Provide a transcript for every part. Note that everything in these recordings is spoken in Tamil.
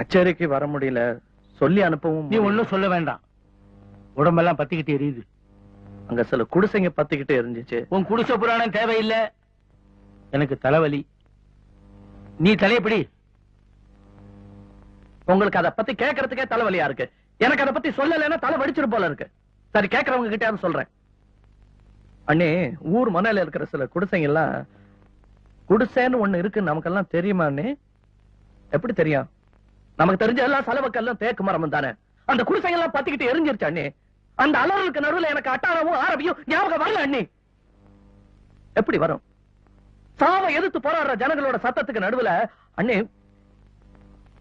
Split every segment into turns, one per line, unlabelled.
கச்சேரிக்கு வர முடியல. சொல்லி அனுப்பவும்
நீ ஒண்ணும் சொல்ல வேண்டாம். உடம்பெல்லாம் பத்திக்கிட்டு எரியுது.
அங்க சில குடிசைங்க பத்திக்கிட்டு இருந்துச்சு
உன் குடிசை புராணம் தேவையில்லை. எனக்கு தலைவலி. நீ தலையப்படி
உங்களுக்கு அத பத்தி கேட்கறதுக்கே தலைவலியா இருக்கு. எனக்கு அத பத்தி சொல்லலைன்னா தலை வடிச்சிரு போல இருக்கு. சரி கேட்கறவங்க கிட்டயாவது சொல்றேன். அண்ணே ஊர் மனையில இருக்கிற சில குடிசைங்க எல்லாம் குடிசைன்னு ஒண்ணு இருக்கு நமக்கெல்லாம் தெரியுமா அண்ணே? எப்படி தெரியும்? நமக்கு தெரிஞ்ச எல்லாம் செலவுக்கெல்லாம் தேக்கு மரம் தானே? அந்த குடிசைங்க எல்லாம் பத்திக்கிட்டு எரிஞ்சிருச்சு அண்ணே. அந்த அலறலுக்கு நடுவுல எனக்கு அட்டாரமும் ஆரபியும் ஞாபகம் வரல அண்ணே. எப்படி வரும்? சாவை எதிர்த்து போராடுற ஜனங்களோட சத்தத்துக்கு நடுவுல அண்ணே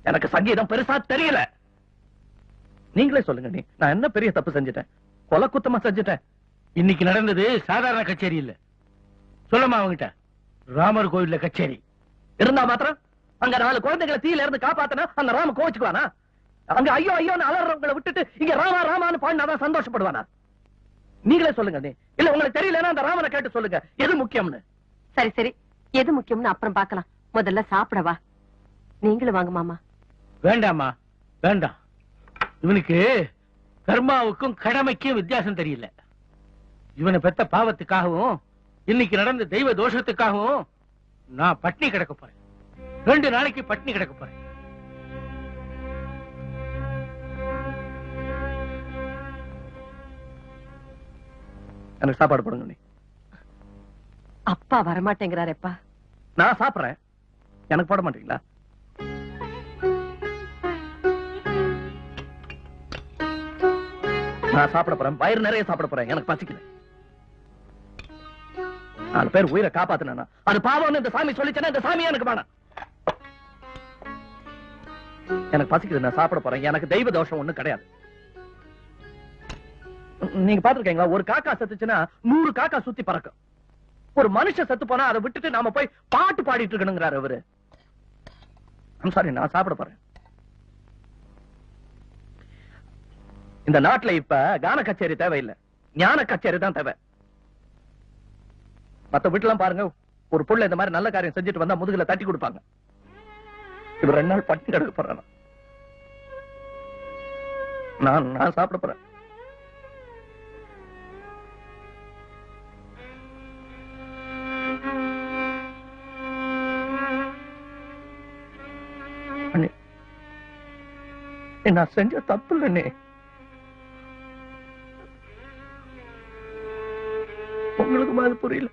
எனக்கு சங்கீதம் பெருசா தெரியல. நீங்களே சொல்லுங்க நீ நான் என்ன பெரிய தப்பு செஞ்சுட்டேன்? கொலை குத்தமா செஞ்சுட்டேன்?
இன்னைக்கு நடந்தது சாதாரண கச்சேரி இல்ல. சொல்லமா அவங்கிட்ட. ராமர் கோயில்ல கச்சேரி.
இருந்தா மாத்திரம் அங்க நாலு குழந்தைகளை தீயில இருந்து காப்பாத்தினா அந்த ராம கோச்சுக்குவானா அங்க ஐயோ ஐயோன்னு அலறவங்களை விட்டுட்டு இங்க ராமா ராமான்னு பாடினாதான் சந்தோஷப்படுவானா? நீங்களே சொல்லுங்க நீ. இல்ல உங்களுக்கு தெரியலன்னா அந்த ராமனை கேட்டு சொல்லுங்க. எது முக்கியம்னு?
சரி சரி. எது முக்கியம்னு அப்புறம் பார்க்கலாம். முதல்ல சாப்பிட வா. நீங்களும் வாங்க மாமா.
வேண்டாமா வேண்டாம். இவனுக்கு கர்மாவுக்கும் கடமைக்கும் வித்தியாசம் தெரியல. இவனை பெத்த பாவத்துக்காகவும் இன்னைக்கு நடந்த தெய்வ தோஷத்துக்காகவும் நான் பட்னி கிடக்க போறேன். ரெண்டு நாளைக்கு பட்னி கிடக்க போறேன்.
எனக்கு சாப்பாடு போடுங்க நீ
அப்பா வரமாட்டேங்கிறாரேப்பா.
நான் சாப்பிடுறேன். எனக்கு போட மாட்டீங்களா? நான் சாப்பிட போறேன். வயிறு நிறைய சாப்பிட போறேன். எனக்கு பசிக்கல. நாலு பேர் உயிரை காப்பாத்தினா அது பாவம்னு இந்த சாமி சொல்லிச்சேன்னா இந்த சாமி எனக்கு வேணாம். எனக்கு பசிக்குது நான் சாப்பிட போறேன். எனக்கு தெய்வ தோஷம் ஒண்ணும் கிடையாது. நீங்க பாத்துருக்கீங்களா ஒரு காக்கா செத்துச்சுன்னா நூறு காக்கா சுத்தி பறக்கும். ஒரு மனுஷன் செத்து போனா அதை விட்டுட்டு நாம போய் பாட்டு பாடிட்டு இருக்கணுங்கிறாரு அவரு. சாரி நான் சாப்பிட போறேன். இந்த நாட்டுல இப்ப கான கச்சேரி தேவையில்லை. ஞான கச்சேரி தான் தேவை. மத்த வீட்டுலாம் பாருங்க ஒரு பொருள் இந்த மாதிரி நல்ல காரியம் செஞ்சுட்டு வந்தா முதுகுல தட்டி கொடுப்பாங்க. இவர் ரெண்டு நாள் பட்டி கிடக்க போறான் நான் நான் சாப்பிட போறேன். நான் செஞ்ச தப்பு இல்லைண்ணே உங்களுக்கு மாதிரி புரியல.